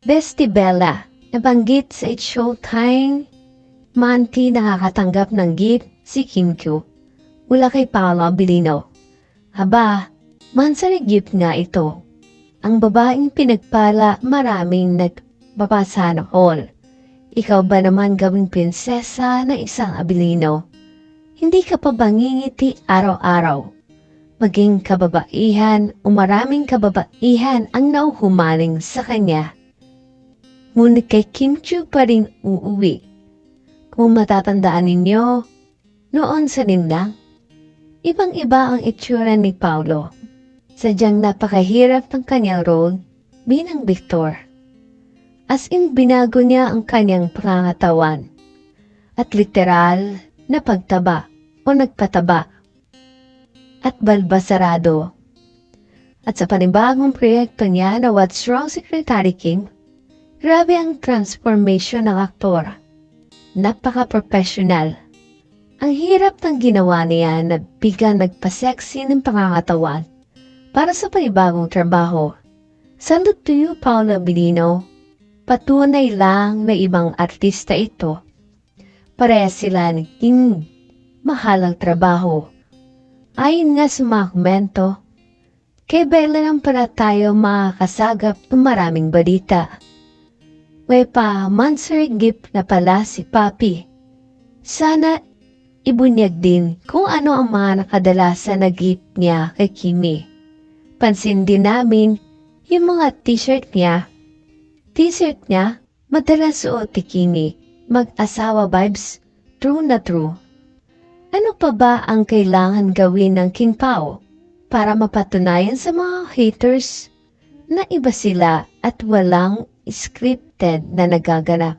Bestie Bella, nabanggit sa It's Showtime, Manti nakakatanggap ng gift si Kim Kyu mula kay Paolo Abilino. Haba, mansari gift nga ito. Ang babaeng pinagpala maraming nagbabasa ng all. Ikaw ba naman gawing prinsesa na isang Abilino? Hindi ka pa bangingiti araw-araw? Maging kababaihan o maraming kababaihan ang nauhumaling sa kanya. Ngunit kay Kim Chu pa rin uuwi. Kung matatandaan ninyo, noon sa ninlang, ibang-iba ang itsura ni Paulo. Sadyang napakahirap ng kanyang role bilang Victor. As in binago niya ang kanyang pangangatawan at literal na pagtaba o nagpataba at balbasarado. At sa panibagong proyekto niya na What's Wrong Secretary Kim, grabe ang transformation ng aktor. Napaka-professional. Ang hirap ng ginawa niya na biglang nagpa-sexy ng pangangatawan para sa panibagong trabaho. Salute to you, Paolo Bilino. Patunay lang na ibang artista ito. Pareha sila naging mahalang trabaho. Ayon nga sa mga komento, kay Bella lang pala tayo makakasagap ng maraming balita. May pa monster gift na pala si Papi. Sana ibunyag din kung ano ang mga nakadalasan na gift niya kay Kimi. Pansin din namin yung mga t-shirt niya. T-shirt niya, madalas suot ni Kimi. Mag-asawa vibes, true na true. Ano pa ba ang kailangan gawin ng King Pao para mapatunayan sa mga haters na iba sila at walang scripted na nagaganap?